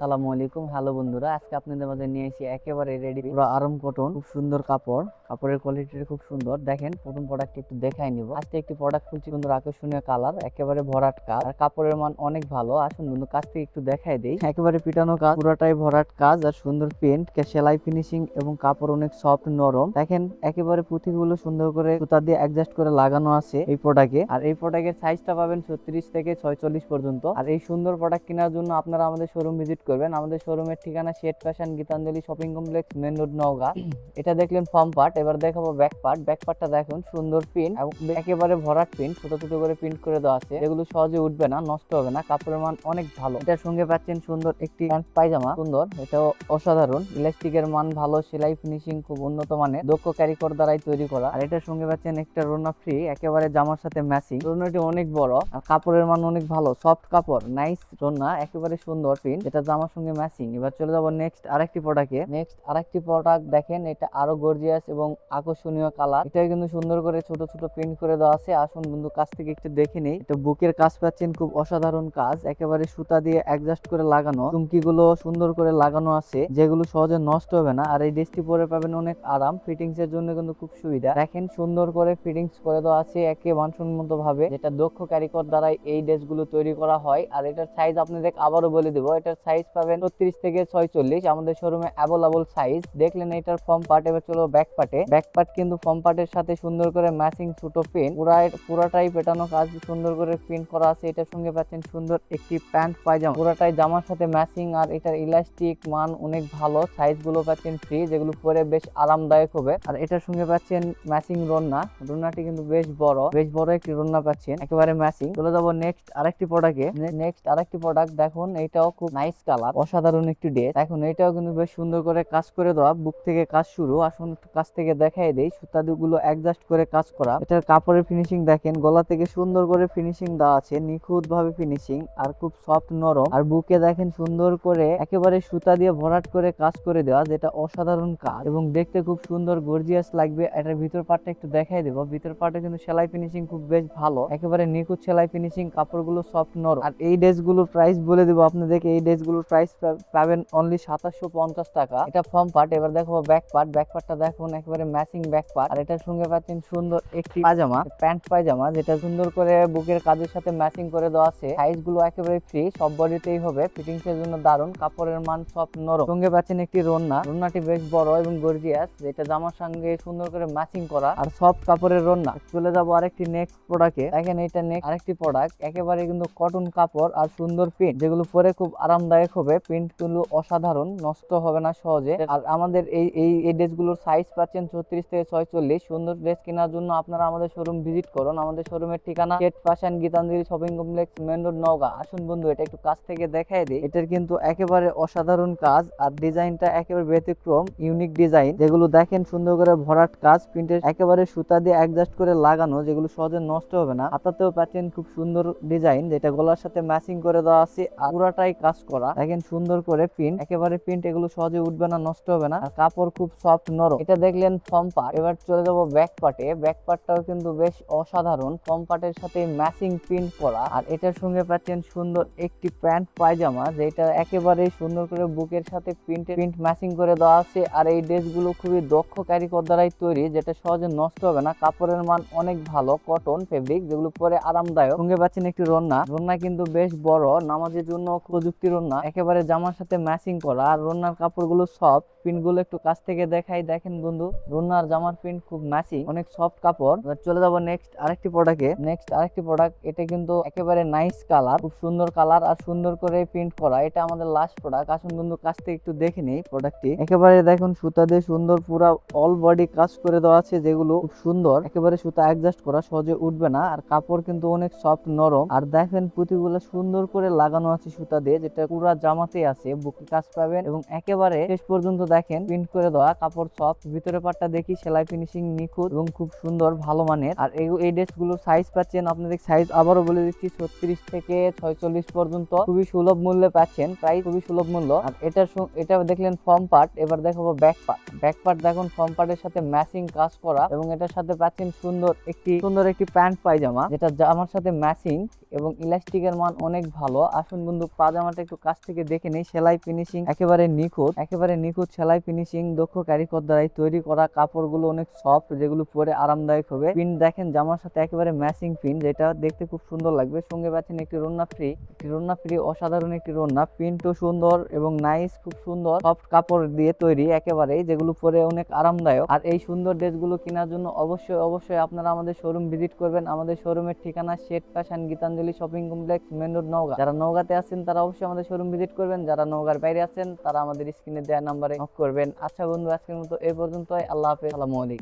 সালামু আলাইকুম। হ্যালো বন্ধুরা, আজকে আপনাদের মাঝে নিয়ে এসেছি একেবারে রেডি পুরো আরাম কটন, খুব সুন্দর কাপড়। কাপড়ের কোয়ালিটিটা খুব সুন্দর। দেখেন, প্রথম প্রোডাক্ট একটু দেখাই নিব। আজকে একটি প্রোডাক্ট খুলছি, সুন্দর আকর্ষণীয় কালার একেবারে ভরাট কাজ। আর কাপড়ের মান অনেক ভালো। আসুন বন্ধু কাজ থেকে একটু দেখাই দেই। একেবারে পিটানো কাজ, পুরোটাই ভরাট কাজ আর সুন্দর প্রিন্ট সেলাই ফিনিশিং এবং কাপড় অনেক সফট নরম। দেখেন, একেবারে পুঁথিগুলো সুন্দর করে সুতা দিয়ে অ্যাডজাস্ট করে লাগানো আছে এই প্রোডাক্টে আর এই প্রোডাক্টের সাইজটা পাবেন ছত্রিশ থেকে ছয়চল্লিশ পর্যন্ত। আর এই সুন্দর প্রোডাক্ট কেনার জন্য আপনারা আমাদের শোরুম ভিজিট করবেন। আমাদের শোরুমের ঠিকানা gate fashion Gitanjali shopping complex, main road, Naogaon. এটা দেখলেন ফর্ম পার্ট এবার দেখাবো ব্যাক পার্ট ব্যাক পার্টটা দেখুন, সুন্দর প্রিন্ট এবং একেবারে ভরাট প্রিন্ট ছোট ছোট করে প্রিন্ট করে দেওয়া আছে। এগুলো সহজে উঠবে না, নষ্ট হবে না, কাপড়ের মান অনেক ভালো। এটার সঙ্গে পাচ্ছেন সুন্দর একটি প্যান্ট পায়জামা, সুন্দর, এটাও অসাধারণ। ইলাস্টিকের মান ভালো, সেলাই ফিনিশিং খুব উন্নত মানের, দক্ষ কারিগর দ্বারাই তৈরি করা। আর এটার সঙ্গে পাচ্ছেন একটা রোনা ফ্রি একেবারে জামার সাথে ম্যাচিং রোনাটি অনেক বড়, আর কাপড়ের মান অনেক ভালো সফট কাপড় নাইস রোনা একেবারে সুন্দর প্রিন্ট এটা জামার সঙ্গে ম্যাচিং এবার চলে যাব নেক্সট আরেকটি প্রোডাক্টে নেক্সট আরেকটি প্রোডাক্ট দেখেন, এটা আরও গর্জিয়াস এবং আকর্ষণীয় কালার এটা কিন্তু সুন্দর করে ছোট ছোট প্রিন্ট করে দেওয়া আছে। আসুন বন্ধু, কাছ থেকে একটু দেখে নেই। এটা বুকের কাজ পাচ্ছেন, খুব অসাধারণ কাজ। একেবারে সুতা দিয়ে অ্যাডজাস্ট করে লাগানো। চুমকি গুলো সুন্দর করে লাগানো আছে, যেগুলো সহজে নষ্ট হবে না। আর এই ড্রেসটি পরে পাবেন অনেক আরাম। ফিটিংস এর জন্য কিন্তু খুব সুবিধা। দেখেন, সুন্দর করে ফিটিংস করে দেওয়া আছে একে মানসম্মত ভাবে যেটা দক্ষ কারিগর দ্বারাই এই ড্রেসগুলো তৈরি করা হয়। আর এটার সাইজ আপনাদের আবারও বলে দেবো। এটার সাইজ পাবেন ছত্রিশ থেকে ছয়চল্লিশ। আমাদের শোরুমে অ্যাভেলেবল সাইজ দেখলেন এটার ফর্ম পার্ট এবার চলো ব্যাক পার্টে ব্যাক পার্ট কিন্তু ফর্ম পার্টের সাথে সুন্দর করে ম্যাচিং ছোটো প্রিন্ট পুরা পুরাটাই পেটানো কাজ, সুন্দর করে প্রিন্ট করা আছে। এটার সঙ্গে পাচ্ছেন সুন্দর একটি প্যান্ট পায়জামা পুরাটাই জামার সাথে ম্যাচিং আর এটার ইলাস্টিক মান অনেক ভালো। সাইজগুলো পাচ্ছেন ফ্রি যেগুলো পরে বেশ আরামদায়ক হবে। আর এটার সঙ্গে পাচ্ছেন ম্যাচিং রন্না। রন্নাটি কিন্তু বেশ বড়। বেশ বড় একটি রন্না পাচ্ছেন। একেবারে ম্যাচিং চলে যাব নেক্সট আরেকটি প্রোডাক্টে নেক্সট আরেকটি প্রোডাক্ট দেখুন, এটাও খুব নাইস কালার অসাধারণ একটি ড্রেস। এখন এটাও কিন্তু বেশ সুন্দর করে কাজ করে দেওয়া। বুক থেকে কাজ শুরু। আসুন কাছ থেকে দেখাই দেই। সুতা গুলো অ্যাডজাস্ট করে কাজ করা। এটার কাপড়ের ফিনিশিং দেখেন। গলা থেকে সুন্দর করে ফিনিশিং দেওয়া আছে। নিখুঁত ভাবে ফিনিশিং আর খুব সফট নরম। আর বুকে দেখেন সুন্দর করে একেবারে সুতা দিয়ে ভরাট করে কাজ করে দেওয়া, যেটা অসাধারণ কাজ। এবং দেখতে খুব সুন্দর গর্জিয়াস লাগবে। এটার ভিতর পার্টটা একটু দেখাই দেবো। ভিতর পার্টে কিন্তু সেলাই ফিনিশিং খুব বেশ ভালো। একেবারে নিখুঁত সেলাই ফিনিশিং কাপড়গুলো সফট নরম। আর এই ড্রেসগুলোর প্রাইস বলে দেবো আপনাদেরকে। এই ড্রেসগুলোর প্রাইস পাবেন অনলি সাতাশশো পঞ্চাশ টাকা। এটা ফর্ম পার্ট এবার দেখো ব্যাক পার্ট ব্যাক পার্টটা দেখুন, একেবারে ম্যাচিং ব্যাক পার্ট আর এটার সঙ্গে পাচ্ছেন সুন্দর একটি পাজামা প্যান্ট পায়জামা, যেটা সুন্দর করে বুকের কাজের সাথে ম্যাচিং করে দেওয়া আছে। সাইজগুলো একেবারে ফ্রি সব বডিতেই হবে ফিটিংস এর জন্য দারুণ, কাপড়ের মান সব নরম। সঙ্গে পাচ্ছেন একটি রন্না, রন্নাটি বেশ বড় এবং গর্জিয়াস যেটা জামার সঙ্গে সুন্দর করে ম্যাচিং করা। আর সব কাপড়ের রন্না। চলে যাব আরেকটি নেক্সট প্রোডাক্টে দেখেন এটা নেক্সট আরেকটি প্রোডাক্ট একেবারে কিন্তু কটন কাপড় আর সুন্দর প্রিন্ট যেগুলো পরে খুব আরামদায়ক হবে প্রিন্টগুলো অসাধারণ, নষ্ট হবে না সহজে। আর আমাদের এই এই এই ড্রেসগুলোর সাইজ পাচ্ছেন ছত্রিশ থেকে ছয়চল্লিশ। সুন্দর ড্রেস কেনার জন্য আপনারা আমাদের শোরুম ভিজিট করুন। আমাদের শোরুমের ঠিকানা gate fashion Gitanjali shopping complex main road Naogaon. আসুন বন্ধু, এটা একটু কাছ থেকে দেখাই দিই। এটার কিন্তু একেবারে অসাধারণ কাজ, আর ডিজাইনটা একেবারে ব্যতিক্রম ইউনিক ডিজাইন যেগুলো দেখেন সুন্দর করে ভরাট কাজ প্রিন্টের একেবারে সুতা দিয়ে অ্যাডজাস্ট করে লাগানো, যেগুলো সহজে নষ্ট হবে না। হাতাতেও পাচ্ছেন খুব সুন্দর ডিজাইন যেটা গলার সাথে ম্যাচিং করে দেওয়া আছে, আর পুরাটাই কাজ করা। দেখেন সুন্দর করে প্রিন্ট একেবারে প্রিন্ট এগুলো সহজে উঠবে না, নষ্ট হবে না। আর কাপড় খুব সফট নরম। এটা দেখলেন ফর্ম পার্ট। এবার চলে যাব ব্যাক পার্টে ব্যাক পার্টটাও কিন্তু বেশ অসাধারণ। ফর্ম পার্টের সাথে ম্যাচিং প্রিন্ট করা। আর এটার সঙ্গে পাচ্ছেন সুন্দর একটি প্যান্ট পায়জামা, যেটা একেবারে সুন্দর করে বুকের সাথে প্রিন্ট প্রিন্ট ম্যাচিং করে দেওয়া আছে। আর এই ড্রেসগুলো খুবই দক্ষ কারিগর দ্বারাই তৈরি, যেটা সহজে নষ্ট হবে না। কাপড়ের মান অনেক ভালো কটন ফেব্রিক যেগুলো পরে আরামদায়ক। সঙ্গে পাচ্ছেন একটি রন্না। রন্না কিন্তু বেশ বড়, নামাজের জন্য প্রযুক্তি রন্না। একেবারে জামার সাথে ম্যাচিং করা। আর রন্নার কাপড়গুলো সফট প্রিন্টগুলো একটু কাছ থেকে দেখাই। দেখেন বন্ধু রন্নার জামার প্রিন্ট খুব ম্যাচিং অনেক সফট কাপড়। চলে যাব নেক্সট আরেকটি প্রোডাক্টে নেক্সট আরেকটি প্রোডাক্ট এটা কিন্তু একেবারে নাইস কালার খুব সুন্দর কালার আর সুন্দর করে প্রিন্ট করা। এটা আমাদের লাস্ট প্রোডাক্ট আসুন বন্ধু, কাছ থেকে একটু দেখে নিই প্রোডাক্টটি একেবারে দেখুন, সুতা দিয়ে সুন্দর পুরা অল বডি কাজ করে দেওয়া আছে যেগুলো খুব সুন্দর। একেবারে সুতা অ্যাডজাস্ট করা, সহজে উঠবে না। আর কাপড় কিন্তু অনেক সফট নরম। আর দেখেন পুঁতিগুলো সুন্দর করে লাগানো আছে সুতা দিয়ে, যেটা পুরা জামাতে আছে, বুকে কাজ পাবেন এবং একেবারে শেষ পর্যন্ত দেখেন প্রিন্ট করে দেওয়া কাপড় সফট ভিতরে পাটটা দেখি, সেলাই ফিনিশিং নিখুঁত এবং খুব সুন্দর, ভালো মানের। আর এই ড্রেসগুলোর সাইজ পাচ্ছেন আপনাদের সাইজ আবারও বলে দিচ্ছি, ছত্রিশ থেকে ছয়চল্লিশ পর্যন্ত। খুবই সুলভ মূল্যে পাচ্ছেন প্রায় খুবই সুলভ মূল্য। আর এটার এটা দেখলেন ফর্ম পার্ট এবার দেখাবো ব্যাক পার্ট ব্যাক পার্ট দেখুন ফর্ম পার্টের সাথে ম্যাচিং কাজ করা এবং এটার সাথে পাচ্ছেন সুন্দর একটি সুন্দর একটি প্যান্ট পায়জামা, যেটা জামার সাথে ম্যাচিং এবং ইলাস্টিকের মান অনেক ভালো। আসুন বন্ধু পাজামাটা একটু কাছ থেকে দেখে নেই, সেলাই ফিনিশিং একেবারে নিখুঁত একেবারে নিখুঁত সেলাই ফিনিশিং দক্ষ কারিগর দ্বারাই তৈরি করা কাপড়গুলো অনেক সফট যেগুলো পরে আরামদায়ক হবে। পিন দেখেন, জামার সাথে একেবারে ম্যাচিং পিন যেটা দেখতে খুব সুন্দর লাগবে। সঙ্গে পাচ্ছেন একটি রন্না ফ্রি একটি রন্না ফ্রি অসাধারণ একটি রন্না। প্রিন্টও সুন্দর এবং নাইস খুব সুন্দর সফট কাপড় দিয়ে তৈরি একেবারেই, যেগুলো পরে অনেক আরামদায়ক। আর এই সুন্দর ড্রেসগুলো কেনার জন্য অবশ্যই অবশ্যই আপনারা আমাদের শোরুম ভিজিট করবেন। আমাদের শোরুমের ঠিকানা gate fashion Gitanjali shopping complex, main road Naogaon. যারা নওগাঁতে আছেন, তারা অবশ্যই আমাদের শোরুম ভিজিট করবেন, যারা নৌকার বাইরে আছেন, তারা আমাদের স্ক্রিনে দেওয়া নাম্বারে নক করবেন। আচ্ছা বন্ধু, আজকের মতো এই পর্যন্তই। আল্লাহ হাফেজ। আলাইকুম।